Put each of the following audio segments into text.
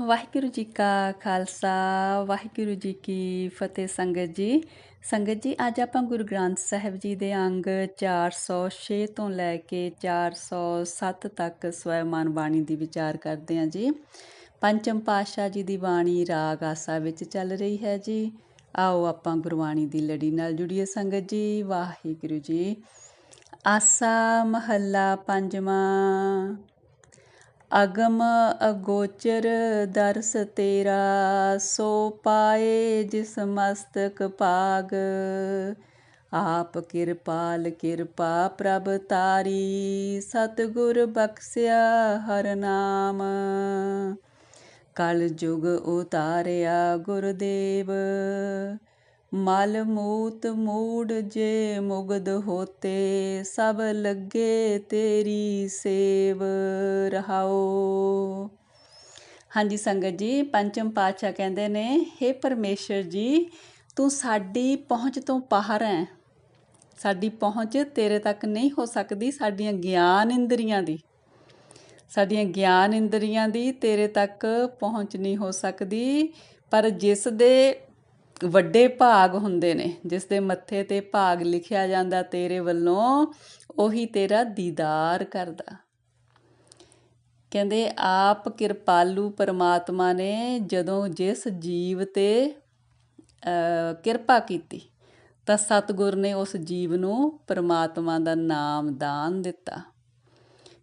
ਵਾਹਿਗੁਰੂ ਜੀ ਕਾ ਖਾਲਸਾ, ਵਾਹਿਗੁਰੂ ਜੀ ਕੀ ਫਤਿਹ ਸੰਗਤ ਜੀ। ਸੰਗਤ ਜੀ, ਅੱਜ ਆਪਾਂ ਗੁਰੂ ਗ੍ਰੰਥ ਸਾਹਿਬ ਜੀ ਦੇ ਅੰਗ 406 ਤੋਂ ਲੈ ਕੇ 407 ਤੱਕ ਸਵੈਮਾਨ ਬਾਣੀ ਦੀ ਵਿਚਾਰ ਕਰਦੇ ਹਾਂ ਜੀ। ਪੰਚਮ ਪਾਤਸ਼ਾਹ ਜੀ ਦੀ ਬਾਣੀ ਰਾਗ ਆਸਾ ਵਿੱਚ ਚੱਲ ਰਹੀ ਹੈ ਜੀ। ਆਓ ਆਪਾਂ ਗੁਰਬਾਣੀ ਦੀ ਲੜੀ ਨਾਲ ਜੁੜੀਏ ਸੰਗਤ ਜੀ, ਵਾਹਿਗੁਰੂ ਜੀ। ਆਸਾ ਮਹੱਲਾ ਪੰਜਵਾਂ। ਅਗਮ ਅਗੋਚਰ ਦਰਸ ਤੇਰਾ, ਸੋ ਪਾਏ ਜਿਸ ਮਸਤਕ ਪਾਗ ਆਪ ਕਿਰਪਾਲ ਕਿਰਪਾ ਪ੍ਰਭ ਤਾਰੀ, ਸਤਗੁਰ ਬਖਸਿਆ ਹਰ ਨਾਮ। ਕਲ ਜੁਗ ਉਤਾਰਿਆ ਗੁਰਦੇਵ ਮਲ ਮੂਤ ਮੂੜ ਜੇ ਮੁਗਦ ਹੋਤੇ, ਸਭ ਲੱਗੇ ਤੇਰੀ ਸੇਵ ਰਹਾਓ ਹਾਂਜੀ ਸੰਗਤ ਜੀ, ਪੰਚਮ ਪਾਤਸ਼ਾਹ ਕਹਿੰਦੇ ਨੇ हे ਪਰਮੇਸ਼ਰ ਜੀ, ਤੂੰ ਸਾਡੀ ਪਹੁੰਚ ਤੋਂ ਬਾਹਰ ਹੈ ਸਾਡੀ ਪਹੁੰਚ ਤੇਰੇ ਤੱਕ ਨਹੀਂ ਹੋ ਸਕਦੀ, ਸਾਡੀਆਂ ਗਿਆਨ ਇੰਦਰੀਆਂ ਦੀ। ਸਾਡੀਆਂ ਗਿਆਨ ਇੰਦਰੀਆਂ ਦੀ ਤੇਰੇ ਤੱਕ ਪਹੁੰਚ ਨਹੀਂ ਹੋ ਸਕਦੀ, ਪਰ ਜਿਸ ਦੇ ਵੱਡੇ ਭਾਗ ਹੁੰਦੇ ਨੇ, ਜਿਸ ਦੇ ਮੱਥੇ ਤੇ ਭਾਗ ਲਿਖਿਆ ਜਾਂਦਾ ਤੇਰੇ ਵੱਲੋਂ, ਉਹੀ ਤੇਰਾ ਦੀਦਾਰ ਕਰਦਾ। ਕਹਿੰਦੇ, ਆਪ ਕਿਰਪਾਲੂ ਪਰਮਾਤਮਾ ਨੇ ਜਦੋਂ ਜਿਸ ਜੀਵ ਤੇ ਕਿਰਪਾ ਕੀਤੀ, ਤਾਂ ਸਤਗੁਰ ਨੇ ਉਸ ਜੀਵ ਨੂੰ ਪਰਮਾਤਮਾ ਦਾ ਨਾਮ ਦਾਨ ਦਿੱਤਾ।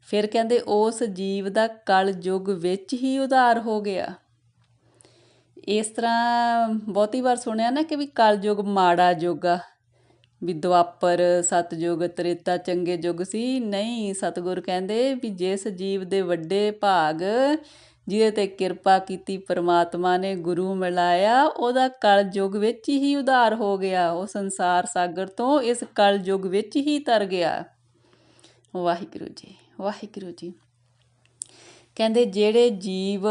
ਫਿਰ ਕਹਿੰਦੇ, ਉਸ ਜੀਵ ਦਾ ਕਲ ਯੁਗ ਵਿੱਚ ਹੀ ਉਧਾਰ ਹੋ ਗਿਆ। ਇਸ ਤਰ੍ਹਾਂ ਬਹੁਤੀ ਵਾਰ ਸੁਣਿਆ ਨਾ ਕਿ ਵੀ ਕਲਯੁਗ, ਮਾੜਾ ਯੁੱਗ ਆ ਵੀ ਦੁਆਪਰ ਸਤਜੁਗ ਤ੍ਰੇਤਾ, ਚੰਗੇ ਯੁੱਗ ਸੀ। ਨਹੀਂ, ਸਤਗੁਰ ਕਹਿੰਦੇ ਵੀ ਜਿਸ ਜੀਵ ਦੇ ਵੱਡੇ ਭਾਗ, ਜਿਹਦੇ ਤੇ ਕਿਰਪਾ ਕੀਤੀ ਪਰਮਾਤਮਾ ਨੇ ਗੁਰੂ ਮਿਲਾਇਆ, ਉਹਦਾ ਕਲਯੁਗ ਵਿੱਚ ਹੀ ਉਧਾਰ ਹੋ ਗਿਆ। ਉਹ ਸੰਸਾਰ ਸਾਗਰ ਤੋਂ ਇਸ ਕਲਯੁਗ ਵਿੱਚ ਹੀ ਤਰ ਗਿਆ। ਵਾਹਿਗੁਰੂ ਜੀ ਵਾਹਿਗੁਰੂ ਜੀ। ਕਹਿੰਦੇ ਜਿਹੜੇ ਜੀਵ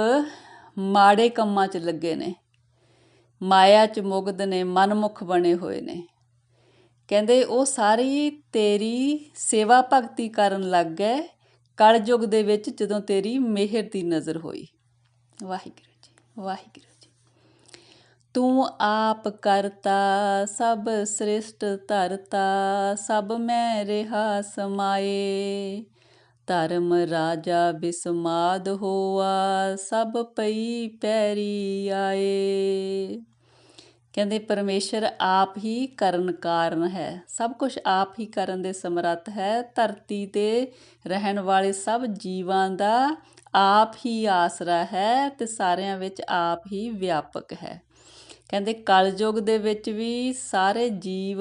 ਮਾੜੇ ਕੰਮਾਂ 'ਚ ਲੱਗੇ ਨੇ। ਮਾਇਆ 'ਚ ਮੁਗਦ ਨੇ, ਮਨਮੁਖ ਬਣੇ ਹੋਏ ਨੇ। ਕਹਿੰਦੇ, ਉਹ ਸਾਰੀ ਤੇਰੀ ਸੇਵਾ ਭਗਤੀ ਕਰਨ ਲੱਗ ਗਏ। ਕਲਯੁਗ ਦੇ ਵਿੱਚ ਜਦੋਂ ਤੇਰੀ ਮਿਹਰ ਦੀ ਨਜ਼ਰ ਹੋਈ। ਵਾਹਿਗੁਰੂ ਜੀ ਵਾਹਿਗੁਰੂ ਜੀ। ਤੂੰ ਆਪ ਕਰਤਾ, ਸਭ ਸ੍ਰਿਸ਼ਟ ਧਰਤਾ, ਸਭ ਮੈਂ ਰਹਾ ਸਮਾਏ। ਧਰਮ ਰਾਜਾ ਬਿਸਮਾਦ ਹੋਆ, ਸਭ ਪਈ ਪੈਰੀ ਆਏ। ਕਹਿੰਦੇ, ਪਰਮੇਸ਼ਰ ਆਪ ਹੀ ਕਰਨ ਕਾਰਨ ਹੈ। ਸਭ ਕੁਝ ਆਪ ਹੀ ਕਰਨ ਦੇ ਸਮਰੱਥ ਹੈ। ਧਰਤੀ ਤੇ ਰਹਿਣ ਵਾਲੇ ਸਭ ਜੀਵਾਂ ਦਾ ਆਪ ਹੀ ਆਸਰਾ ਹੈ ਤੇ ਸਾਰਿਆਂ ਵਿੱਚ ਆਪ ਹੀ ਵਿਆਪਕ ਹੈ। ਕਹਿੰਦੇ, ਕਲਯੁਗ ਦੇ ਵਿੱਚ ਵੀ ਸਾਰੇ ਜੀਵ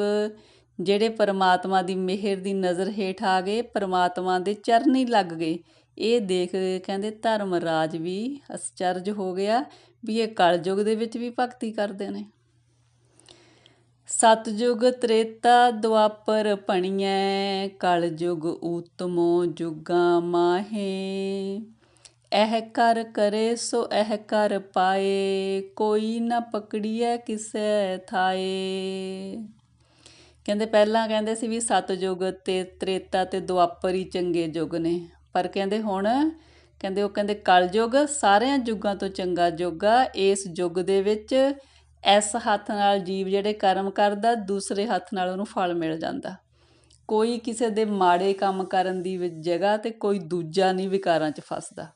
ਜਿਹੜੇ ਪਰਮਾਤਮਾ ਦੀ ਮਿਹਰ ਦੀ ਨਜ਼ਰ ਹੇਠ ਆ ਗਏ, ਪਰਮਾਤਮਾ ਦੇ ਚਰਨੀ ਲੱਗ ਗਏ। ਇਹ ਦੇਖ ਕਹਿੰਦੇ ਧਰਮ ਰਾਜ ਵੀ ਅਸਚਰਜ ਹੋ ਗਿਆ ਵੀ ਇਹ ਕਲਯੁਗ ਦੇ ਵਿੱਚ ਵੀ ਭਗਤੀ ਕਰਦੇ ਨੇ। ਸਤਜੁਗ ਤ੍ਰੇਤਾ ਦੁਆਪਰ ਭਣੀਐ, ਕਲਯੁਗ ਊਤਮੋ ਜੁਗਾ ਮਾਹੇ। ਇਹ ਕਰ ਕਰੇ ਸੋ ਇਹ ਕਰ ਪਾਏ, ਕੋਈ ਨਾ ਪਕੜੀਐ, ਕਿਸੈ ਥਾਏ। ਕਹਿੰਦੇ ਪਹਿਲਾਂ ਕਹਿੰਦੇ ਸੀ ਵੀ ਸਤਜੁਗ ਤੇ ਤ੍ਰੇਤਾ ਤੇ ਦੁਆਪਰ ਹੀ ਚੰਗੇ ਯੁੱਗ ਨੇ। ਪਰ ਕਹਿੰਦੇ ਹੁਣ ਕਹਿੰਦੇ ਉਹ ਕਹਿੰਦੇ ਕਲਯੁਗ ਸਾਰਿਆਂ ਯੁੱਗਾਂ ਤੋਂ ਚੰਗਾ ਯੁੱਗ ਆ। ਇਸ ਯੁੱਗ ਦੇ ਵਿੱਚ ਇਸ ਹੱਥ ਨਾਲ ਜੀਵ ਜਿਹੜੇ ਕਰਮ ਕਰਦਾ, ਦੂਸਰੇ ਹੱਥ ਨਾਲ ਉਹਨੂੰ ਫਲ ਮਿਲ ਜਾਂਦਾ। ਕੋਈ ਕਿਸੇ ਦੇ ਮਾੜੇ ਕੰਮ ਕਰਨ ਦੀ ਜਗ੍ਹਾ ਤੇ ਕੋਈ ਦੂਜਾ ਨਹੀਂ ਵਿਕਾਰਾਂ 'ਚ ਫਸਦਾ।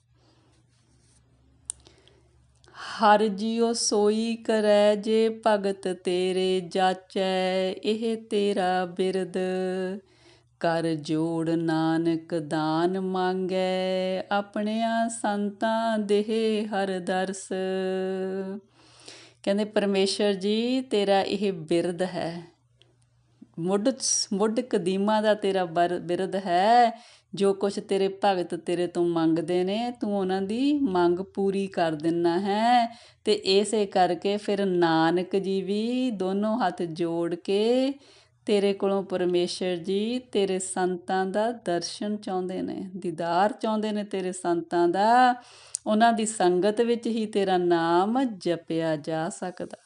ਹਰ ਜਿਉ ਸੋਈ ਕਰੈ ਜੇ ਭਗਤ ਤੇਰੇ ਜਾਚੈ, ਇਹ ਤੇਰਾ ਬਿਰਦ। ਕਰ ਜੋੜ ਨਾਨਕ ਦਾਨ ਮੰਗੈ, ਆਪਣਿਆਂ ਸੰਤਾਂ ਦੇਹ ਹਰ ਦਰਸ। ਕਹਿੰਦੇ ਪਰਮੇਸ਼ਰ ਜੀ, ਤੇਰਾ ਇਹ ਬਿਰਦ ਹੈ। ਮੁੱਢ ਮੁੱਢ ਕਦੀਮਾ ਦਾ ਤੇਰਾ ਬਿਰਦ ਹੈ। ਜੋ ਕੁਛ ਤੇਰੇ ਭਗਤ ਤੇਰੇ ਤੋਂ ਮੰਗਦੇ ਨੇ, ਤੂੰ ਉਹਨਾਂ ਦੀ ਮੰਗ ਪੂਰੀ ਕਰ ਦਿੰਨਾ ਹੈ। ਤੇ ਇਸੇ ਕਰਕੇ ਫਿਰ ਨਾਨਕ ਜੀ ਵੀ ਦੋਨੋਂ ਹੱਥ ਜੋੜ ਕੇ ਤੇਰੇ ਕੋਲੋਂ ਪਰਮੇਸ਼ਰ ਜੀ ਤੇਰੇ ਸੰਤਾਂ ਦਾ ਦਰਸ਼ਨ ਚਾਹੁੰਦੇ ਨੇ, ਦੀਦਾਰ ਚਾਹੁੰਦੇ ਨੇ ਤੇਰੇ ਸੰਤਾਂ ਦਾ। ਉਹਨਾਂ ਦੀ ਸੰਗਤ ਵਿੱਚ ਹੀ ਤੇਰਾ ਨਾਮ ਜਪਿਆ ਜਾ ਸਕਦਾ।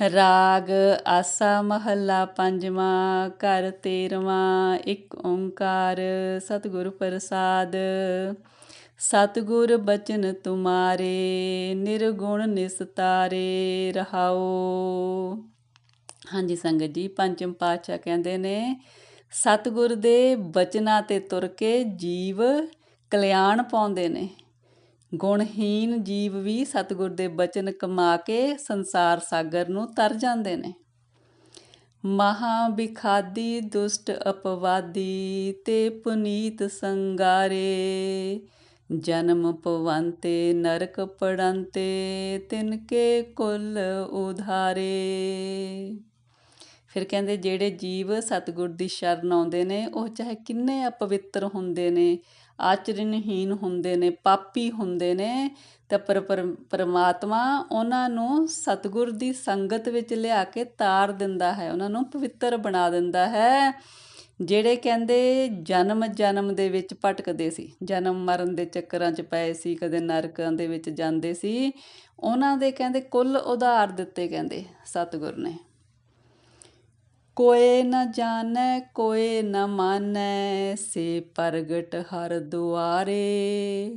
ਰਾਗ ਆਸਾ ਮਹੱਲਾ ਪੰਜਵਾਂ, ਘਰ ਤੇਰਵਾਂ, ਇੱਕ ਓੰਕਾਰ ਸਤਿਗੁਰ ਪ੍ਰਸਾਦ। ਸਤਿਗੁਰ ਬਚਨ ਤੁਮਾਰੇ, ਨਿਰਗੁਣ ਨਿਸਤਾਰੇ ਰਹਾਓ। ਹਾਂਜੀ ਸੰਗਤ ਜੀ, ਪੰਚਮ ਪਾਤਸ਼ਾਹ ਕਹਿੰਦੇ ਨੇ, ਸਤਿਗੁਰ ਦੇ ਬਚਨਾਂ ਤੇ ਤੁਰ ਕੇ ਜੀਵ ਕਲਿਆਣ ਪਾਉਂਦੇ ਨੇ। ਗੁਣਹੀਨ ਜੀਵ ਵੀ ਸਤਿਗੁਰ ਦੇ ਬਚਨ ਕਮਾ ਕੇ ਸੰਸਾਰ ਸਾਗਰ ਨੂੰ ਤਰ ਜਾਂਦੇ ਨੇ। ਮਹਾ ਬਿਖਾਦੀ ਦੁਸ਼ਟ ਅਪਵਾਦੀ ਤੇ ਪੁਨੀਤ ਸੰਗਾਰੇ, ਜਨਮ ਪਵੰਤੇ ਨਰਕ ਪੜੰਤੇ ਤਿਨ ਕੇ ਕੁਲ ਉਧਾਰੇ। ਫਿਰ ਕਹਿੰਦੇ ਜਿਹੜੇ ਜੀਵ ਸਤਿਗੁਰ ਦੀ ਸ਼ਰਨ ਆਉਂਦੇ ਨੇ, ਉਹ ਚਾਹੇ ਕਿੰਨੇ ਅਪਵਿੱਤਰ ਹੁੰਦੇ ਨੇ ਆਚਰਣਹੀਨ ਹੁੰਦੇ ਨੇ, ਪਾਪੀ ਹੁੰਦੇ ਨੇ ਤਾਂ ਪਰ, ਪਰਮਾਤਮਾ ਉਹਨਾਂ ਨੂੰ ਸਤਿਗੁਰ ਦੀ ਸੰਗਤ ਵਿੱਚ ਲਿਆ ਕੇ ਤਾਰ ਦਿੰਦਾ ਹੈ, ਉਹਨਾਂ ਨੂੰ ਪਵਿੱਤਰ ਬਣਾ ਦਿੰਦਾ ਹੈ, ਜਿਹੜੇ ਕਹਿੰਦੇ ਜਨਮ ਜਨਮ ਦੇ ਵਿੱਚ ਭਟਕਦੇ ਸੀ, ਜਨਮ ਮਰਨ ਦੇ ਚੱਕਰਾਂ 'ਚ ਪਏ ਸੀ, ਕਦੇ ਨਰਕਾਂ ਦੇ ਵਿੱਚ ਜਾਂਦੇ ਸੀ, ਉਹਨਾਂ ਦੇ ਕਹਿੰਦੇ ਕੁੱਲ ਉਧਾਰ ਦਿੱਤੇ ਕਹਿੰਦੇ ਸਤਿਗੁਰ ਨੇ। ਕੋਏ ਨ ਜਾਣੈ, ਕੋਏ ਨ ਮਾਨੈ, ਸੇ ਪ੍ਰਗਟ ਹਰ ਦੁਆਰੇ।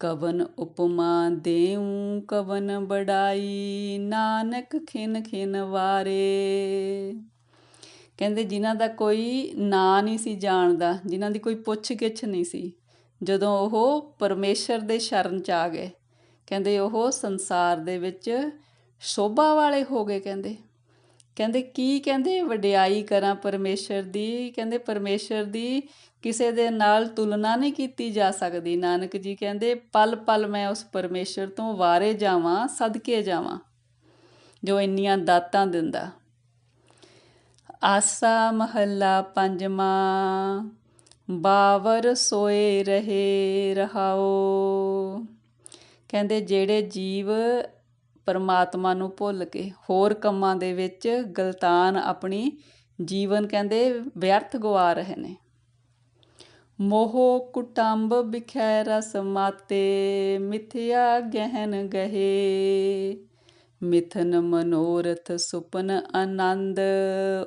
ਕਵਨ ਉਪਮਾ ਦੇਉ ਕਵਨ ਬੜਾਈ, ਨਾਨਕ ਖਿਨ ਖਿਨ ਵਾਰੇ। ਕਹਿੰਦੇ ਜਿਨ੍ਹਾਂ ਦਾ ਕੋਈ ਨਾਂ ਨਹੀਂ ਸੀ ਜਾਣਦਾ, ਜਿਨ੍ਹਾਂ ਦੀ ਕੋਈ ਪੁੱਛ ਗਿੱਛ ਨਹੀਂ ਸੀ, ਜਦੋਂ ਉਹ ਪਰਮੇਸ਼ਰ ਦੇ ਸ਼ਰਨ ਚ ਆ ਗਏ, ਕਹਿੰਦੇ ਉਹ ਸੰਸਾਰ ਦੇ ਵਿੱਚ ਸ਼ੋਭਾ ਵਾਲੇ ਹੋ ਗਏ, ਕਹਿੰਦੇ। ਕਹਿੰਦੇ ਕੀ ਕਹਿੰਦੇ ਵਡਿਆਈ ਕਰਾਂ ਪਰਮੇਸ਼ਰ ਦੀ? ਕਹਿੰਦੇ ਪਰਮੇਸ਼ਰ ਦੀ ਕਿਸੇ ਦੇ ਨਾਲ ਤੁਲਨਾ ਨਹੀਂ ਕੀਤੀ ਜਾ ਸਕਦੀ। ਨਾਨਕ ਜੀ ਕਹਿੰਦੇ ਪਲ ਪਲ ਮੈਂ ਉਸ ਪਰਮੇਸ਼ਰ ਤੋਂ ਵਾਰੇ ਜਾਵਾਂ, ਸਦਕੇ ਜਾਵਾਂ, ਜੋ ਇੰਨੀਆਂ ਦਾਤਾਂ ਦਿੰਦਾ। ਆਸਾ ਮਹੱਲਾ ਪੰਜਵਾਂ, ਬਾਵਰ ਸੋਏ ਰਹੇ ਰਹਾਓ। ਕਹਿੰਦੇ ਜਿਹੜੇ ਜੀਵ ਪਰਮਾਤਮਾ ਨੂੰ ਭੁੱਲ ਕੇ ਹੋਰ ਕੰਮਾਂ ਦੇ ਵਿੱਚ ਗਲਤਾਨ ਆਪਣੀ ਜੀਵਨ ਕਹਿੰਦੇ ਵਿਅਰਥ ਗਵਾ ਰਹੇ ਨੇ। ਮੋਹ ਕੁਟੰਬ ਬਿਖੈ ਰਸ ਮਾਤੇ, ਮਿਥਿਆ ਗਹਿਨ ਗਹੇ। ਮਿਥਨ ਮਨੋਰਥ ਸੁਪਨ ਆਨੰਦ,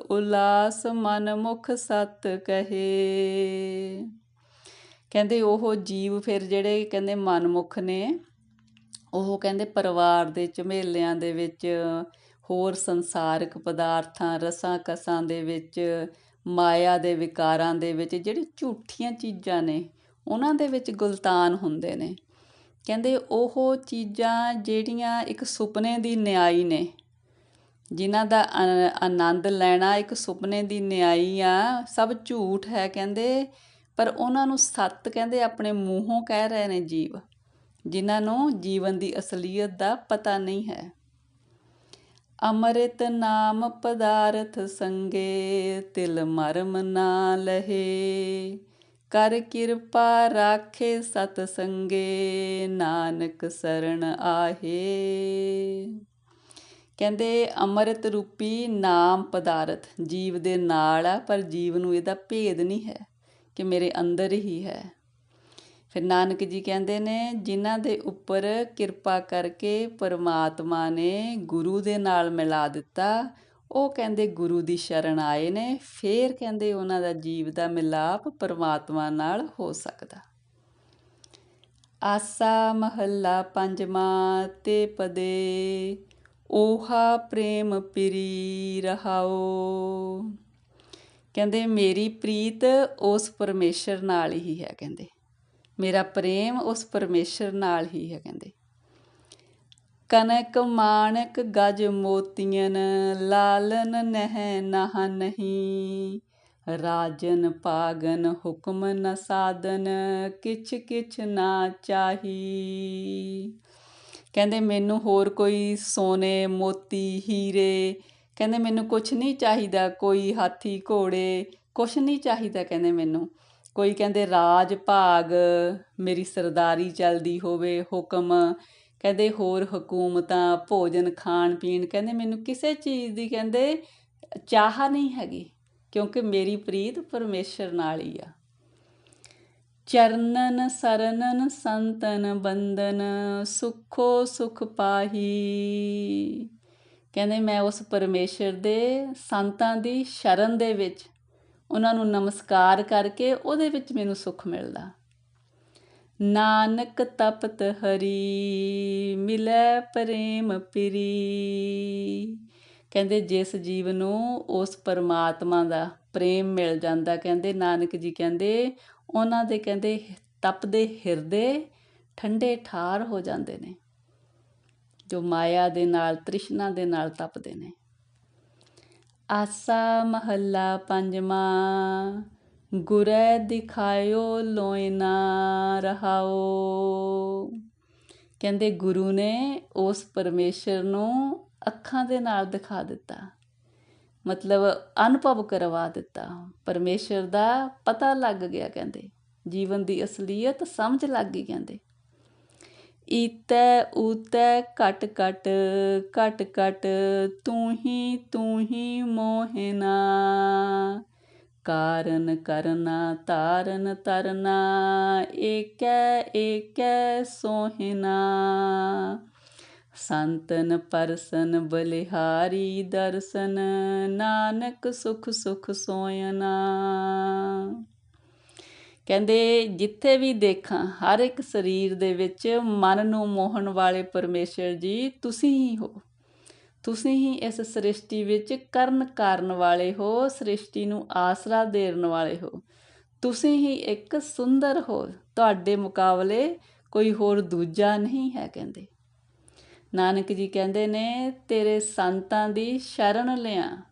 ਉਲਾਸ ਮਨ ਮੁਖ ਸਤ ਕਹੇ। ਕਹਿੰਦੇ ਉਹ ਜੀਵ ਫਿਰ ਜਿਹੜੇ ਕਹਿੰਦੇ ਮਨਮੁਖ ਨੇ ਉਹ ਕਹਿੰਦੇ ਪਰਿਵਾਰ ਦੇ ਝਮੇਲਿਆਂ ਦੇ ਵਿੱਚ ਹੋਰ ਸੰਸਾਰਿਕ ਪਦਾਰਥਾਂ, ਰਸਾਂ, ਕਸਾਂ ਦੇ ਵਿੱਚ, ਮਾਇਆ ਦੇ ਵਿਕਾਰਾਂ ਦੇ ਵਿੱਚ, ਜਿਹੜੀ ਝੂਠੀਆਂ ਚੀਜ਼ਾਂ ਨੇ, ਉਹਨਾਂ ਦੇ ਵਿੱਚ ਗੁਲਤਾਨ ਹੁੰਦੇ ਨੇ। ਕਹਿੰਦੇ ਉਹ ਚੀਜ਼ਾਂ ਜਿਹੜੀਆਂ ਇੱਕ ਸੁਪਨੇ ਦੀ ਨਿਆਈ ਨੇ, ਜਿਨ੍ਹਾਂ ਦਾ ਆਨੰਦ ਲੈਣਾ ਇੱਕ ਸੁਪਨੇ ਦੀ ਨਿਆਈ ਆ, ਸਭ ਝੂਠ ਹੈ ਕਹਿੰਦੇ, ਪਰ ਉਹਨਾਂ ਨੂੰ ਸੱਤ ਕਹਿੰਦੇ ਆਪਣੇ ਮੂੰਹੋਂ ਕਹਿ ਰਹੇ ਨੇ ਜੀਵ। ਜਿਨ੍ਹਾਂ ਨੂੰ ਜੀਵਨ ਦੀ ਅਸਲੀਅਤ ਦਾ ਪਤਾ ਨਹੀਂ ਹੈ। ਅਮਰਿਤ ਨਾਮ ਪਦਾਰਥ ਸੰਗੇ, ਤਿਲ ਮਰਮ ਨਾ ਲਹੇ। ਕਰ ਕਿਰਪਾ ਰਾਖੇ ਸਤ ਸੰਗੇ, ਨਾਨਕ ਸਰਣ ਆਹੇ। ਕਹਿੰਦੇ ਅਮਰਿਤ ਰੂਪੀ ਨਾਮ ਪਦਾਰਥ ਜੀਵ ਦੇ ਨਾਲ ਆ, ਪਰ ਜੀਵ ਨੂੰ ਇਹਦਾ ਭੇਦ ਨਹੀਂ ਹੈ ਕਿ ਮੇਰੇ ਅੰਦਰ ਹੀ ਹੈ। ਫਿਰ ਨਾਨਕ ਜੀ ਕਹਿੰਦੇ ਨੇ, ਜਿਨ੍ਹਾਂ ਦੇ ਉੱਪਰ ਕਿਰਪਾ ਕਰਕੇ ਪਰਮਾਤਮਾ ਨੇ ਗੁਰੂ ਦੇ ਨਾਲ ਮਿਲਾ ਦਿੱਤਾ, ਉਹ ਕਹਿੰਦੇ ਗੁਰੂ ਦੀ ਸ਼ਰਨ ਆਏ ਨੇ, ਫੇਰ ਕਹਿੰਦੇ ਉਹਨਾਂ ਦਾ ਜੀਵ ਦਾ ਮਿਲਾਪ ਪਰਮਾਤਮਾ ਨਾਲ ਹੋ ਸਕਦਾ। ਆਸਾ ਮਹੱਲਾ ਪੰਜਵਾਂ ਤੇ ਪਦੇ, ਓਹਾ ਪ੍ਰੇਮ ਪਿਰੀ ਰਹਾਓ। ਕਹਿੰਦੇ, ਮੇਰੀ ਪ੍ਰੀਤ ਉਸ ਪਰਮੇਸ਼ਰ ਨਾਲ ਹੀ ਹੈ, ਕਹਿੰਦੇ। ਮੇਰਾ ਪ੍ਰੇਮ ਉਸ ਪਰਮੇਸ਼ਰ ਨਾਲ ਹੀ ਹੈ, ਕਹਿੰਦੇ। ਕਨਕ ਮਾਣਕ ਗਜ ਮੋਤੀਆਂ ਲਾਲਨ ਨਹਿ ਨਹ ਨਹੀਂ। ਰਾਜਨ ਪਾਗਨ ਹੁਕਮ ਨ ਸਾਧਨ, ਕਿਛ ਕਿਛ ਨਾ ਚਾਹੀ। ਕਹਿੰਦੇ, ਮੈਨੂੰ ਹੋਰ ਕੋਈ ਸੋਨੇ, ਮੋਤੀ, ਹੀਰੇ, ਕਹਿੰਦੇ, ਮੈਨੂੰ ਕੁਛ ਨਹੀਂ ਚਾਹੀਦਾ, ਕੋਈ ਹਾਥੀ ਘੋੜੇ, ਕੁਛ ਨਹੀਂ ਚਾਹੀਦਾ, ਕਹਿੰਦੇ ਮੈਨੂੰ। ਕੋਈ ਕਹਿੰਦੇ, ਰਾਜ ਭਾਗ ਮੇਰੀ ਸਰਦਾਰੀ ਚੱਲਦੀ ਹੋਵੇ ਹੁਕਮ। ਕਹਿੰਦੇ, ਹੋਰ ਹਕੂਮਤਾਂ, ਭੋਜਨ, ਖਾਣ ਪੀਣ। ਕਹਿੰਦੇ, ਮੈਨੂੰ ਕਿਸੇ ਚੀਜ਼ ਦੀ ਕਹਿੰਦੇ ਚਾਹ ਨਹੀਂ ਹੈਗੀ, ਕਿਉਂਕਿ ਮੇਰੀ ਪ੍ਰੀਤ ਪਰਮੇਸ਼ਰ ਨਾਲ ਹੀ ਆ। ਚਰਨਨ ਸਰਨਨ ਸੰਤਨ ਬੰਦਨ ਸੁਖੋ ਸੁਖ ਪਾਹੀ। ਕਹਿੰਦੇ, ਮੈਂ ਉਸ ਪਰਮੇਸ਼ਰ ਦੇ ਸੰਤਾਂ ਦੀ ਸ਼ਰਨ ਦੇ ਵਿੱਚ ਉਹਨਾਂ ਨੂੰ ਨਮਸਕਾਰ ਕਰਕੇ ਉਹਦੇ ਵਿੱਚ ਮੈਨੂੰ ਸੁੱਖ ਮਿਲਦਾ। ਨਾਨਕ ਤਪਤ ਹਰੀ, ਮਿਲੈ ਪ੍ਰੇਮ ਪਿਰੀ। ਕਹਿੰਦੇ ਜਿਸ ਜੀਵ ਨੂੰ ਉਸ ਪਰਮਾਤਮਾ ਦਾ ਪ੍ਰੇਮ ਮਿਲ ਜਾਂਦਾ, ਕਹਿੰਦੇ ਨਾਨਕ ਜੀ ਕਹਿੰਦੇ, ਉਹਨਾਂ ਦੇ ਕਹਿੰਦੇ ਤਪਦੇ ਹਿਰਦੇ ਠੰਡੇ ਠਾਰ ਹੋ ਜਾਂਦੇ ਨੇ, ਜੋ ਮਾਇਆ ਦੇ ਨਾਲ, ਤ੍ਰਿਸ਼ਨਾ ਦੇ ਨਾਲ ਤਪਦੇ ਨੇ। ਆਸਾ ਮਹੱਲਾ ਪੰਜਵਾਂ, ਗੁਰੈ ਦਿਖਾਇਓ ਲੋਇਨਾ ਰਹਾਓ। ਕਹਿੰਦੇ ਗੁਰੂ ਨੇ ਉਸ ਪਰਮੇਸ਼ਰ ਨੂੰ ਅੱਖਾਂ ਦੇ ਨਾਲ ਦਿਖਾ ਦਿੱਤਾ। ਮਤਲਬ ਅਨੁਭਵ ਕਰਵਾ ਦਿੱਤਾ। ਪਰਮੇਸ਼ਰ ਦਾ ਪਤਾ ਲੱਗ ਗਿਆ, ਕਹਿੰਦੇ। ਜੀਵਨ ਦੀ ਅਸਲੀਅਤ ਸਮਝ ਲੱਗ ਗਈ, ਕਹਿੰਦੇ। ਈਤੈ ਉਤੈ ਘਟ ਘਟ ਘਟ ਘਟ ਤੂੰ ਹੀ ਤੂੰ ਹੀ ਮੋਹਿਨਾ। ਕਾਰਨ ਕਰਨਾ, ਤਾਰਨ ਤਰਨਾ, ਏਕੈ ਏਕੈ ਸੋਹਿਨਾ। ਸੰਤਨ ਪਰਸਨ ਬਲਿਹਾਰੀ ਦਰਸ਼ਨ, ਨਾਨਕ ਸੁਖ ਸੁਖ ਸੋਇਨਾ। ਕਹਿੰਦੇ, ਜਿੱਥੇ ਵੀ ਦੇਖਾਂ, ਹਰ ਇੱਕ ਸਰੀਰ ਦੇ ਵਿੱਚ ਮਨ ਨੂੰ ਮੋਹਣ ਵਾਲੇ ਪਰਮੇਸ਼ਰ ਜੀ, ਤੁਸੀਂ ਹੀ ਹੋ। ਤੁਸੀਂ ਹੀ ਇਸ ਸ੍ਰਿਸ਼ਟੀ ਵਿੱਚ ਕਰਨ ਕਾਰਨ ਵਾਲੇ ਹੋ, ਸ੍ਰਿਸ਼ਟੀ ਨੂੰ ਆਸਰਾ ਦੇਣ ਵਾਲੇ ਹੋ। ਤੁਸੀਂ ਹੀ ਇੱਕ ਸੁੰਦਰ ਹੋ। ਤੁਹਾਡੇ ਮੁਕਾਬਲੇ ਕੋਈ ਹੋਰ ਦੂਜਾ ਨਹੀਂ ਹੈ, ਕਹਿੰਦੇ। ਨਾਨਕ ਜੀ ਕਹਿੰਦੇ ਨੇ, ਤੇਰੇ ਸੰਤਾਂ ਦੀ ਸ਼ਰਨ ਲਿਆਂ।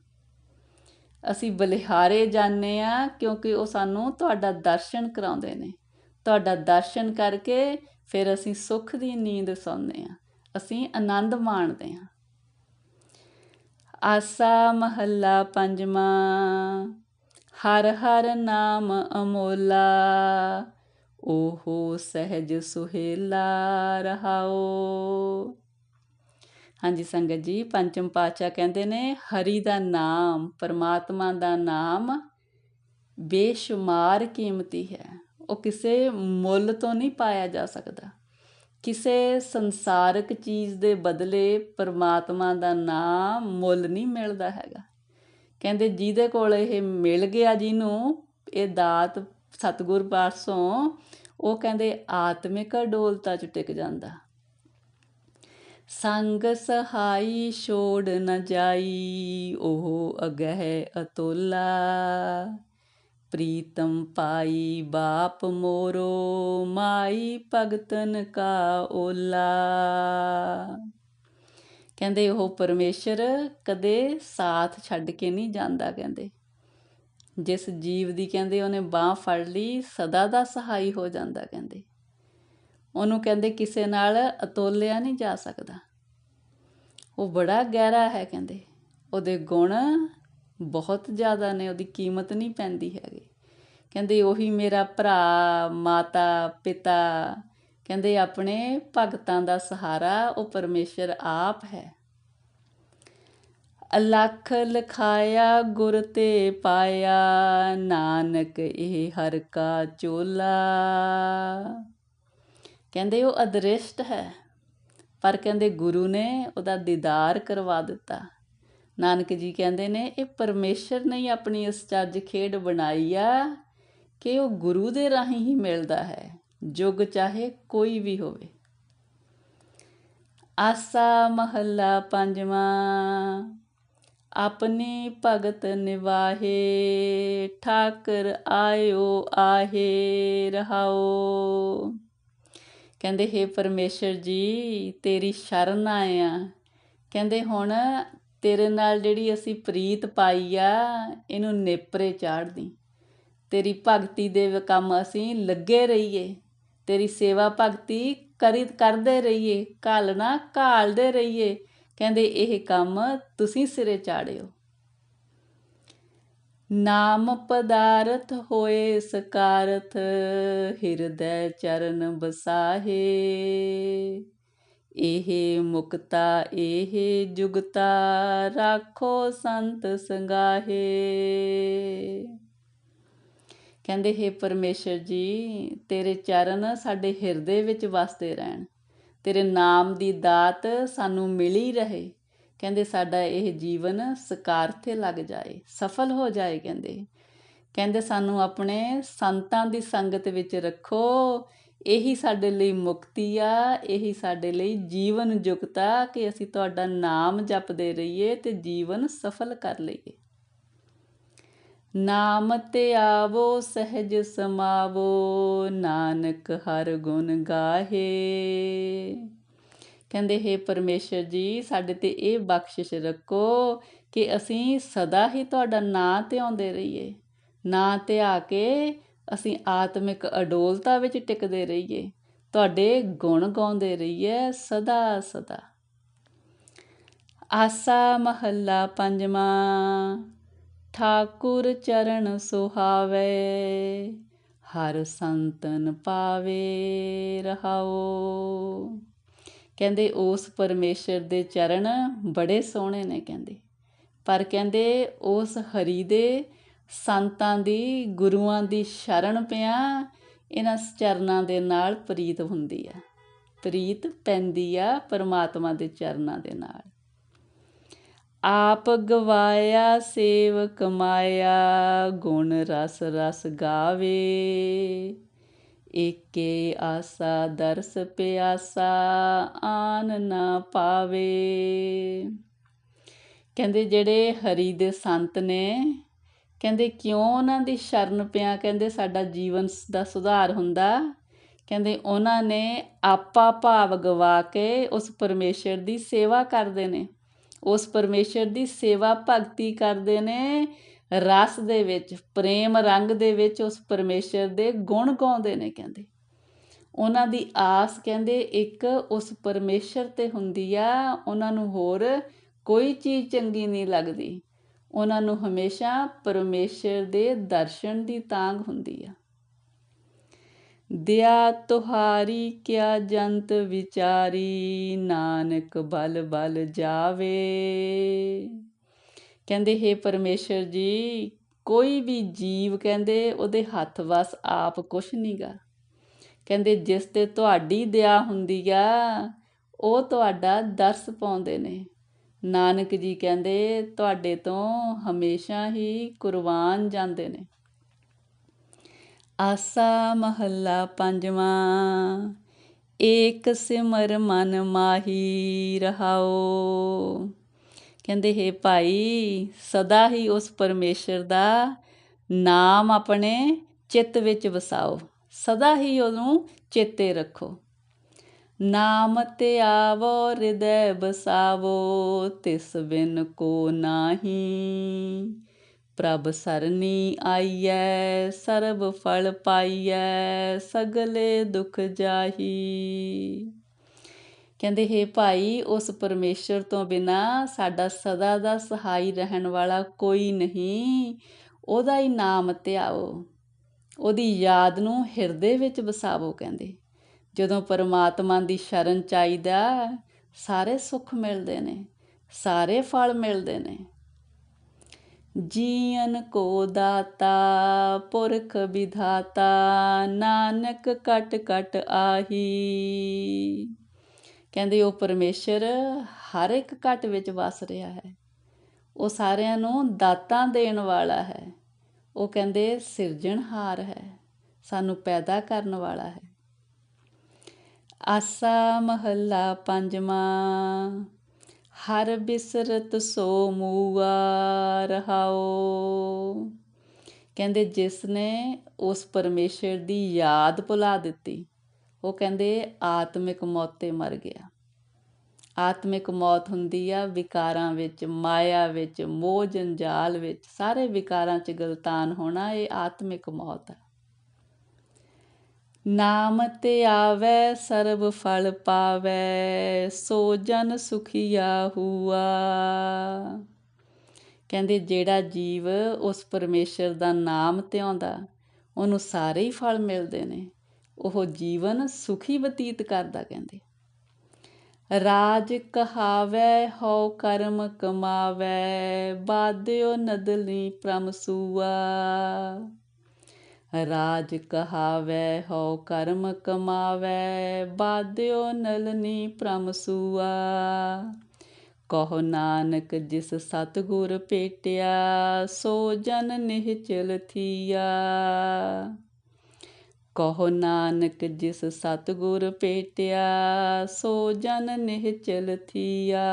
ਅਸੀਂ ਬਲਿਹਾਰੇ ਜਾਂਦੇ ਆ ਕਿਉਂਕਿ ਉਹ ਸਾਨੂੰ ਤੁਹਾਡਾ ਦਰਸ਼ਨ ਕਰਾਉਂਦੇ ਨੇ। ਤੁਹਾਡਾ ਦਰਸ਼ਨ ਕਰਕੇ ਫਿਰ ਅਸੀਂ ਸੁੱਖ ਦੀ ਨੀਂਦ ਸੌਂਦੇ ਆ। ਅਸੀਂ ਆਨੰਦ ਮਾਣਦੇ ਆ। ਆਸਾ ਮਹੱਲਾ ਪੰਜਵਾਂ, ਹਰ ਹਰ ਨਾਮ ਅਮੋਲਾ, ਓਹੋ ਸਹਿਜ ਸੁਹੇਲਾ ਰਹਾਓ। ਹਾਂਜੀ ਸੰਗਤ ਜੀ, ਪੰਚਮ ਪਾਤਸ਼ਾਹ ਕਹਿੰਦੇ ਨੇ, ਹਰੀ ਦਾ ਨਾਮ, ਪਰਮਾਤਮਾ ਦਾ ਨਾਮ ਬੇਸ਼ੁਮਾਰ ਕੀਮਤੀ ਹੈ। ਉਹ ਕਿਸੇ ਮੁੱਲ ਤੋਂ ਨਹੀਂ ਪਾਇਆ ਜਾ ਸਕਦਾ। ਕਿਸੇ ਸੰਸਾਰਕ ਚੀਜ਼ ਦੇ ਬਦਲੇ ਪਰਮਾਤਮਾ ਦਾ ਨਾਮ ਮੁੱਲ ਨਹੀਂ ਮਿਲਦਾ ਹੈਗਾ। ਕਹਿੰਦੇ ਜਿਹਦੇ ਕੋਲ ਇਹ ਮਿਲ ਗਿਆ ਜਿਹਨੂੰ, ਇਹ ਦਾਤ ਸਤਗੁਰ ਪਾਸੋਂ, ਉਹ ਕਹਿੰਦੇ ਆਤਮਿਕ ਡੋਲਤਾ ਚ ਟਿਕ ਜਾਂਦਾ। ਸੰਗ ਸਹਾਈ ਛੋੜ ਨ ਜਾਈ, ਉਹ ਅਗਹਿ ਅਤੋਲਾ। ਪ੍ਰੀਤਮ ਪਾਈ ਬਾਪ ਮੋਰੋ, ਮਾਈ ਭਗਤਨ ਕਾ ਓਲਾ। ਕਹਿੰਦੇ ਉਹ ਪਰਮੇਸ਼ਰ ਕਦੇ ਸਾਥ ਛੱਡ ਕੇ ਨਹੀਂ ਜਾਂਦਾ, ਕਹਿੰਦੇ। ਜਿਸ ਜੀਵ ਦੀ, ਕਹਿੰਦੇ, ਉਹਨੇ ਬਾਹ ਫੜ ਲਈ, ਸਦਾ ਦਾ ਸਹਾਈ ਹੋ ਜਾਂਦਾ, ਕਹਿੰਦੇ। ਉਹਨੂੰ ਕਹਿੰਦੇ ਕਿਸੇ ਨਾਲ ਅਤੋਲਿਆ ਨਹੀਂ ਜਾ ਸਕਦਾ। ਉਹ ਬੜਾ ਗਹਿਰਾ ਹੈ ਕਹਿੰਦੇ। ਉਹਦੇ ਗੁਣ ਬਹੁਤ ਜ਼ਿਆਦਾ ਨੇ, ਉਹਦੀ ਕੀਮਤ ਨਹੀਂ ਪੈਂਦੀ ਹੈਗੀ। ਕਹਿੰਦੇ ਉਹੀ ਮੇਰਾ ਭਰਾ, ਮਾਤਾ, ਪਿਤਾ, ਕਹਿੰਦੇ ਆਪਣੇ ਭਗਤਾਂ ਦਾ ਸਹਾਰਾ, ਉਹ ਪਰਮੇਸ਼ਰ ਆਪ ਹੈ। ਅਲਖ ਲਖਾਇਆ, ਗੁਰ ਤੇ ਪਾਇਆ, ਨਾਨਕ ਇਹ ਹਰ ਕਾ ਚੋਲਾ। ਕਹਿੰਦੇ ਉਹ ਅਦ੍ਰਿਸ਼ਟ ਹੈ। ਪਰ ਕਹਿੰਦੇ ਗੁਰੂ ਨੇ ਉਹਦਾ ਦੀਦਾਰ ਕਰਵਾ ਦਿੱਤਾ। ਨਾਨਕ ਜੀ ਕਹਿੰਦੇ ਨੇ, ਇਹ ਪਰਮੇਸ਼ਰ ਨੇ ਹੀ ਆਪਣੀ ਇਸ ਚੱਜ ਖੇਡ ਬਣਾਈ ਆ ਕਿ ਉਹ ਗੁਰੂ ਦੇ ਰਾਹੀਂ ਹੀ ਮਿਲਦਾ ਹੈ, ਜੁਗ ਚਾਹੇ ਕੋਈ ਵੀ ਹੋਵੇ। ਆਸਾ ਮਹੱਲਾ ਪੰਜਵਾਂ, ਆਪਣੀ ਭਗਤ ਨਿਵਾਹੇ, ਠਾਕਰ ਆਇਓ ਆਹੇ ਰਹਾਓ। ਕਹਿੰਦੇ हे ਪਰਮੇਸ਼ਰ ਜੀ, ਤੇਰੀ ਸ਼ਰਨ ਆਏ ਆ। ਕਹਿੰਦੇ, ਹੁਣ ਤੇਰੇ ਨਾਲ ਜਿਹੜੀ ਅਸੀਂ ਪ੍ਰੀਤ ਪਾਈ ਆ, ਇਹਨੂੰ ਨੇਪਰੇ ਚਾੜਦੀ ਤੇਰੀ ਭਗਤੀ ਦੇ ਕੰਮ ਅਸੀਂ ਲੱਗੇ ਰਹੀਏ। ਤੇਰੀ ਸੇਵਾ ਭਗਤੀ ਕਰੀ, ਕਰਦੇ ਰਹੀਏ। ਘਾਲਣਾ ਘਾਲਦੇ ਰਹੀਏ। ਕਹਿੰਦੇ, ਇਹ ਕੰਮ ਤੁਸੀਂ ਸਿਰੇ ਚਾੜਿਓ ਨਾਮ ਪਦਾਰਥ ਹੋਏ ਸਕਾਰਥ, ਹਿਰਦੈ ਚਰਨ ਬਸਾਹੇ ਇਹ ਮੁਕਤਾ, ਇਹ ਜੁਗਤਾ ਰਾਖੋ ਸੰਤ ਸੰਗਾਹੇ। ਕਹਿੰਦੇ, ਹੈ ਪਰਮੇਸ਼ਰ ਜੀ, ਤੇਰੇ ਚਰਨ ਸਾਡੇ ਹਿਰਦੇ ਵਿੱਚ ਵਸਦੇ ਰਹਿਣ। ਤੇਰੇ ਨਾਮ ਦੀ ਦਾਤ ਸਾਨੂੰ ਮਿਲੀ ਰਹੇ। ਕਹਿੰਦੇ ਸਾਡਾ ਇਹ ਜੀਵਨ ਸਕਾਰਥੇ ਲੱਗ ਜਾਏ, ਸਫਲ ਹੋ ਜਾਏ ਕਹਿੰਦੇ। ਕਹਿੰਦੇ ਸਾਨੂੰ ਆਪਣੇ ਸੰਤਾਂ ਦੀ ਸੰਗਤ ਵਿੱਚ ਰੱਖੋ, ਇਹੀ ਸਾਡੇ ਲਈ ਮੁਕਤੀ ਆ, ਇਹੀ ਸਾਡੇ ਲਈ ਜੀਵਨ ਜੁਗਤਾ ਕਿ ਅਸੀਂ ਤੁਹਾਡਾ ਨਾਮ ਜਪਦੇ ਰਹੀਏ ਤੇ ਜੀਵਨ ਸਫਲ ਕਰ ਲਈਏ। ਨਾਮ ਤੇ ਆਵੋ, ਸਹਿਜ ਸਮਾਵੋ, ਨਾਨਕ ਹਰ ਗੁਣ ਗਾਹੇ। ਕਹਿੰਦੇ, ਹੈ ਪਰਮੇਸ਼ਰ ਜੀ, ਸਾਡੇ ਤੇ ਇਹ ਬਖਸ਼ਿਸ਼ ਰੱਖੋ ਕਿ ਅਸੀਂ ਸਦਾ ਹੀ ਤੁਹਾਡਾ ਨਾਂ ਧਿਆਉਂਦੇ ਰਹੀਏ। ਨਾਂ ਧਿਆ ਕੇ ਅਸੀਂ ਆਤਮਿਕ ਅਡੋਲਤਾ ਵਿੱਚ ਟਿਕਦੇ ਰਹੀਏ। ਤੁਹਾਡੇ ਗੁਣ ਗਾਉਂਦੇ ਰਹੀਏ ਸਦਾ ਸਦਾ। ਆਸਾ ਮਹੱਲਾ ਪੰਜਵਾਂ, ਠਾਕੁਰ ਚਰਨ ਸੁਹਾਵੇ, ਹਰ ਸੰਤਨ ਪਾਵੇ ਰਹਾਓ। ਕਹਿੰਦੇ ਉਸ ਪਰਮੇਸ਼ਰ ਦੇ ਚਰਨ ਬੜੇ ਸੋਹਣੇ ਨੇ ਕਹਿੰਦੇ। ਪਰ ਕਹਿੰਦੇ ਉਸ ਹਰੀ ਦੇ ਸੰਤਾਂ ਦੀ, ਗੁਰੂਆਂ ਦੀ ਸ਼ਰਨ ਪਿਆ, ਇਹਨਾਂ ਚਰਨਾਂ ਦੇ ਨਾਲ ਪ੍ਰੀਤ ਹੁੰਦੀ ਆ। ਪ੍ਰੀਤ ਪੈਂਦੀ ਆ ਪਰਮਾਤਮਾ ਦੇ ਚਰਨਾਂ ਦੇ ਨਾਲ। ਆਪ ਗਵਾਇਆ ਸੇਵ ਕਮਾਇਆ ਗੁਣ ਰਸ ਰਸ ਗਾਵੇ। ਏਕੇ ਆਸਾ ਦਰਸ ਪਿਆਸਾ ਆਨ ਨਾ ਪਾਵੇ। ਕਹਿੰਦੇ ਜਿਹੜੇ ਹਰੀ ਦੇ ਸੰਤ ਨੇ, ਕਹਿੰਦੇ ਕਿਉਂ ਉਹਨਾਂ ਦੀ ਸ਼ਰਨ ਪਿਆ? ਕਹਿੰਦੇ ਸਾਡਾ ਜੀਵਨ ਦਾ ਸੁਧਾਰ ਹੁੰਦਾ। ਕਹਿੰਦੇ ਉਹਨਾਂ ਨੇ ਆਪਾ ਭਾਵ ਗਵਾ ਕੇ ਉਸ ਪਰਮੇਸ਼ਰ ਦੀ ਸੇਵਾ ਕਰਦੇ ਨੇ। ਉਸ ਪਰਮੇਸ਼ਰ ਦੀ ਸੇਵਾ ਭਗਤੀ ਕਰਦੇ ਨੇ। ਰਸ ਦੇ ਵਿੱਚ, ਪ੍ਰੇਮ ਰੰਗ ਦੇ ਵਿੱਚ ਉਸ ਪਰਮੇਸ਼ਰ ਦੇ ਗੁਣ ਗਾਉਂਦੇ ਨੇ ਕਹਿੰਦੇ। ਉਹਨਾਂ ਦੀ ਆਸ ਕਹਿੰਦੇ ਇੱਕ ਉਸ ਪਰਮੇਸ਼ਰ ਤੇ ਹੁੰਦੀ ਆ, ਉਹਨਾਂ ਨੂੰ ਹੋਰ ਕੋਈ ਚੀਜ਼ ਚੰਗੀ ਨਹੀਂ ਲੱਗਦੀ। ਉਹਨਾਂ ਨੂੰ ਹਮੇਸ਼ਾ ਪਰਮੇਸ਼ਰ ਦੇ ਦਰਸ਼ਨ ਦੀ ਤਾਂਗ ਹੁੰਦੀ ਆ। ਦਿਆ ਤੁਹਾਰੀ ਕਿਆ ਜੰਤ ਵਿਚਾਰੀ, ਨਾਨਕ ਬਲ ਬਲ ਜਾਵੇ। ਕਹਿੰਦੇ, ਹੇ ਪਰਮੇਸ਼ਰ ਜੀ, ਕੋਈ ਵੀ ਜੀਵ ਕਹਿੰਦੇ, ਉਹਦੇ ਹੱਥ ਵਸ ਆਪ ਕੁਛ ਨਹੀਂਗਾ ਕਹਿੰਦੇ, ਜਿਸ ਤੇ ਤੁਹਾਡੀ ਦਇਆ ਹੁੰਦੀ ਆ, ਉਹ ਤੁਹਾਡਾ ਦਰਸ ਪਾਉਂਦੇ ਨੇ। ਨਾਨਕ ਜੀ ਕਹਿੰਦੇ, ਤੁਹਾਡੇ ਤੋਂ ਹਮੇਸ਼ਾ ਹੀ ਕੁਰਬਾਨ ਜਾਂਦੇ ਨੇ। ਆਸਾ ਮਹੱਲਾ ਪੰਜਵਾਂ, ਏਕ ਸਿਮਰ ਮਨ ਮਾਹੀ ਰਹਾਓ। ਕਹਿੰਦੇ, ਹੇ ਭਾਈ, ਸਦਾ ਹੀ ਉਸ ਪਰਮੇਸ਼ਰ ਦਾ ਨਾਮ ਆਪਣੇ ਚਿੱਤ ਵਿੱਚ ਵਸਾਓ। ਸਦਾ ਹੀ ਉਹਨੂੰ ਚੇਤੇ ਰੱਖੋ। ਨਾਮ ਤੇ ਆਵੋ, ਹਿਰਦੈ ਬਸਾਵੋ ਤਿਸ ਬਿਨ ਕੋ ਨਾਹੀ। ਪ੍ਰਭ ਸਰਨੀ ਆਈਐ, ਸਰਬ ਫਲ ਪਾਈਐ, ਸਗਲੇ ਦੁਖ ਜਾਹੀ। ਕਹਿੰਦੇ, ਹੈ ਭਾਈ, ਉਸ ਪਰਮੇਸ਼ਰ ਤੋਂ ਬਿਨਾ ਸਾਡਾ ਸਦਾ ਦਾ ਸਹਾਈ ਰਹਿਣ ਵਾਲਾ ਕੋਈ ਨਹੀਂ। ਉਹਦਾ ਹੀ ਨਾਮ ਧਿਆਓ, ਉਹਦੀ ਯਾਦ ਨੂੰ ਹਿਰਦੇ ਵਿੱਚ ਵਸਾਵੋ, ਕਹਿੰਦੇ। ਜਦੋਂ ਪਰਮਾਤਮਾ ਦੀ ਸ਼ਰਨ ਚਾਹੀਦਾ, ਸਾਰੇ ਸੁੱਖ ਮਿਲਦੇ ਨੇ, ਸਾਰੇ ਫਲ ਮਿਲਦੇ ਨੇ। ਜੀਵਨ ਕੋ ਦਾਤਾ, ਪੁਰਖ ਵਿਧਾਤਾ, ਨਾਨਕ ਕਟ ਕਟ ਆਹੀ। ਕਹਿੰਦੇ ਉਹ ਪਰਮੇਸ਼ਰ ਹਰ ਇੱਕ ਘਟ ਵਿੱਚ ਵਸ ਰਿਹਾ ਹੈ। ਉਹ ਸਾਰਿਆਂ ਨੂੰ ਦਾਤਾਂ ਦੇਣ ਵਾਲਾ ਹੈ। ਉਹ ਕਹਿੰਦੇ ਸਿਰਜਣਹਾਰ ਹੈ। ਸਾਨੂੰ ਪੈਦਾ ਕਰਨ ਵਾਲਾ ਹੈ। ਆਸਾ ਮਹੱਲਾ ਪੰਜਵਾਂ, ਹਰ ਬਿਸਰਤ ਸੋ ਮੂਆ ਰਹਾਓ ਕਹਿੰਦੇ ਜਿਸ ਨੇ ਉਸ ਪਰਮੇਸ਼ਰ ਦੀ ਯਾਦ ਭੁਲਾ ਦਿੱਤੀ ਉਹ ਕਹਿੰਦੇ, ਆਤਮਿਕ ਮੌਤ ਤੇ ਮਰ ਗਿਆ। ਆਤਮਿਕ ਮੌਤ ਹੁੰਦੀ ਆ ਵਿਕਾਰਾਂ ਵਿੱਚ, ਮਾਇਆ ਵਿੱਚ, ਮੋਹ ਜੰਜਾਲ ਵਿੱਚ। ਸਾਰੇ ਵਿਕਾਰਾਂ 'ਚ ਗਲਤਾਨ ਹੋਣਾ ਇਹ ਆਤਮਿਕ ਮੌਤ ਆ। ਨਾਮ ਤੇ ਆਵੇ, ਸਰਬ ਫਲ ਪਾਵੇ, ਸੋ ਜਨ ਸੁਖੀਆ ਹੁਆ ਕਹਿੰਦੇ, ਜਿਹੜਾ ਜੀਵ ਉਸ ਪਰਮੇਸ਼ਰ ਦਾ ਨਾਮ 'ਤੇ ਆਉਂਦਾ ਉਹਨੂੰ ਸਾਰੇ ਹੀ ਫਲ ਮਿਲਦੇ ਨੇ। ਉਹ ਜੀਵਨ ਸੁਖੀ ਬਤੀਤ ਕਰਦਾ ਕਹਿੰਦੇ। ਰਾਜ ਕਹਾਵੇ ਹੋ ਕਰਮ ਕਮਾਵੇ ਬਾਦਿਓ ਨਦਲੀ ਪ੍ਰਮਸੂਆ ਰਾਜ ਕਹਾਵੇ ਹੋ ਕਰਮ ਕਮਾਵੇ ਬਾਦਿਓ ਨਲਨੀ ਪ੍ਰਮਸੂਆ ਕਹੋ ਨਾਨਕ ਜਿਸ ਸਤਗੁਰ ਭੇਟਿਆ ਸੋ ਜਨ ਨਿਹਚਲ ਥੀਆ। ਕਹੋ ਨਾਨਕ ਜਿਸ ਸਤਗੁਰ ਭੇਟਿਆ ਸੋ ਜਨ ਨਿਹਚਲ ਥੀਆ।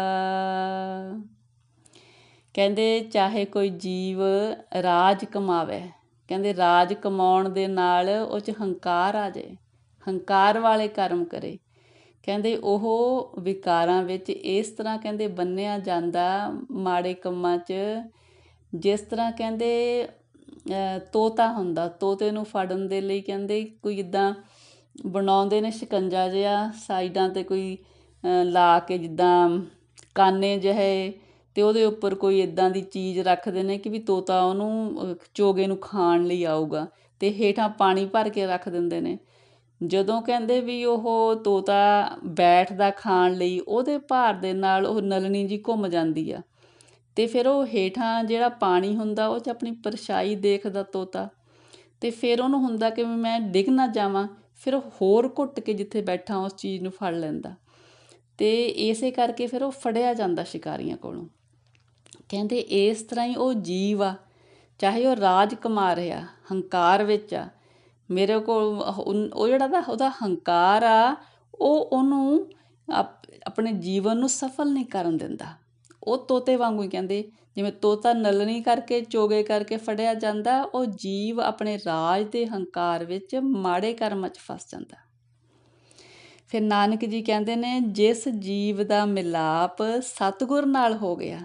ਕਹਿੰਦੇ ਚਾਹੇ ਕੋਈ ਜੀਵ ਰਾਜ ਕਮਾਵੇ, ਕਹਿੰਦੇ ਰਾਜ ਕਮਾਉਣ ਦੇ ਨਾਲ ਉਹ ਚ ਹੰਕਾਰ ਆ ਜਾਏ, ਹੰਕਾਰ ਵਾਲੇ ਕਰਮ ਕਰੇ। ਕਹਿੰਦੇ ਉਹ ਵਿਕਾਰਾਂ ਵਿੱਚ ਇਸ ਤਰ੍ਹਾਂ ਕਹਿੰਦੇ ਬੰਨਿਆ ਜਾਂਦਾ ਮਾੜੇ ਕੰਮਾਂ 'ਚ, ਜਿਸ ਤਰ੍ਹਾਂ ਕਹਿੰਦੇ ਤੋਤਾ ਹੁੰਦਾ, ਤੋਤੇ ਨੂੰ ਫੜਨ ਦੇ ਲਈ ਕਹਿੰਦੇ ਕੋਈ ਇੱਦਾਂ ਬਣਾਉਂਦੇ ਨੇ ਸ਼ਿਕੰਜਾ ਜਿਹਾ, ਸਾਈਡਾਂ ਤੇ ਕੋਈ ਲਾ ਕੇ ਜਿੱਦਾਂ ਕਾਨੇ ਜਿਹੇ ਅਤੇ ਉਹਦੇ ਉੱਪਰ ਕੋਈ ਇੱਦਾਂ ਦੀ ਚੀਜ਼ ਰੱਖਦੇ ਨੇ ਕਿ ਵੀ ਤੋਤਾ ਉਹਨੂੰ ਚੋਗੇ ਨੂੰ ਖਾਣ ਲਈ ਆਊਗਾ ਅਤੇ ਹੇਠਾਂ ਪਾਣੀ ਭਰ ਕੇ ਰੱਖ ਦਿੰਦੇ ਨੇ। ਜਦੋਂ ਕਹਿੰਦੇ ਵੀ ਉਹ ਤੋਤਾ ਬੈਠਦਾ ਖਾਣ ਲਈ, ਉਹਦੇ ਭਾਰ ਦੇ ਨਾਲ ਉਹ ਨਲਣੀ ਜੀ ਘੁੰਮ ਜਾਂਦੀ ਆ। ਅਤੇ ਫਿਰ ਉਹ ਹੇਠਾਂ ਜਿਹੜਾ ਪਾਣੀ ਹੁੰਦਾ, ਉਹ 'ਚ ਆਪਣੀ ਪਰਛਾਈ ਦੇਖਦਾ ਤੋਤਾ। ਅਤੇ ਫਿਰ ਉਹਨੂੰ ਹੁੰਦਾ ਕਿ ਵੀ ਮੈਂ ਡਿੱਗ ਨਾ ਜਾਵਾਂ, ਫਿਰ ਉਹ ਹੋਰ ਘੁੱਟ ਕੇ ਜਿੱਥੇ ਬੈਠਾ ਉਸ ਚੀਜ਼ ਨੂੰ ਫੜ ਲੈਂਦਾ। ਅਤੇ ਇਸੇ ਕਰਕੇ ਫਿਰ ਉਹ ਫੜਿਆ ਜਾਂਦਾ ਸ਼ਿਕਾਰੀਆਂ ਕੋਲੋਂ। ਕਹਿੰਦੇ ਇਸ ਤਰ੍ਹਾਂ ਹੀ ਉਹ ਜੀਵ ਆ, ਚਾਹੇ ਉਹ ਰਾਜ ਕਮਾ ਰਿਹਾ ਹੰਕਾਰ ਵਿੱਚ ਆ, ਮੇਰੇ ਕੋਲ ਉਹ ਜਿਹੜਾ ਦਾ ਉਹਦਾ ਹੰਕਾਰ ਆ, ਉਹ ਉਹਨੂੰ ਆਪਣੇ ਜੀਵਨ ਨੂੰ ਸਫਲ ਨਹੀਂ ਕਰਨ ਦਿੰਦਾ। ਉਹ ਤੋਤੇ ਵਾਂਗੂ ਹੀ ਕਹਿੰਦੇ, ਜਿਵੇਂ ਤੋਤਾ ਨਲਣੀ ਕਰਕੇ, ਚੋਗੇ ਕਰਕੇ ਫੜਿਆ ਜਾਂਦਾ, ਉਹ ਜੀਵ ਆਪਣੇ ਰਾਜ ਦੇ ਹੰਕਾਰ ਵਿੱਚ ਮਾੜੇ ਕਰਮਾਂ 'ਚ ਫਸ ਜਾਂਦਾ। ਫਿਰ ਨਾਨਕ ਜੀ ਕਹਿੰਦੇ ਨੇ, ਜਿਸ ਜੀਵ ਦਾ ਮਿਲਾਪ ਸਤਗੁਰ ਨਾਲ ਹੋ ਗਿਆ,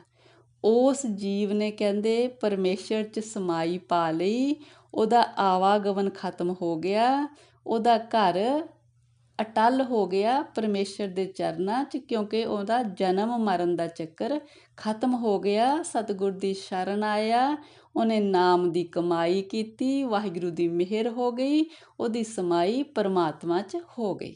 ਉਸ ਜੀਵ ਨੇ ਕਹਿੰਦੇ, ਪਰਮੇਸ਼ਰ 'ਚ ਸਮਾਈ ਪਾ ਲਈ, ਉਹਦਾ ਆਵਾਗਮਨ ਖਤਮ ਹੋ ਗਿਆ, ਉਹਦਾ ਘਰ ਅਟੱਲ ਹੋ ਗਿਆ ਪਰਮੇਸ਼ਰ ਦੇ ਚਰਨਾਂ 'ਚ, ਕਿਉਂਕਿ ਉਹਦਾ ਜਨਮ ਮਰਨ ਦਾ ਚੱਕਰ ਖਤਮ ਹੋ ਗਿਆ। ਸਤਿਗੁਰ ਦੀ ਸ਼ਰਨ ਆਇਆ, ਉਹਨੇ ਨਾਮ ਦੀ ਕਮਾਈ ਕੀਤੀ, ਵਾਹਿਗੁਰੂ ਦੀ ਮਿਹਰ ਹੋ ਗਈ, ਉਹਦੀ ਸਮਾਈ ਪਰਮਾਤਮਾ 'ਚ ਹੋ ਗਈ।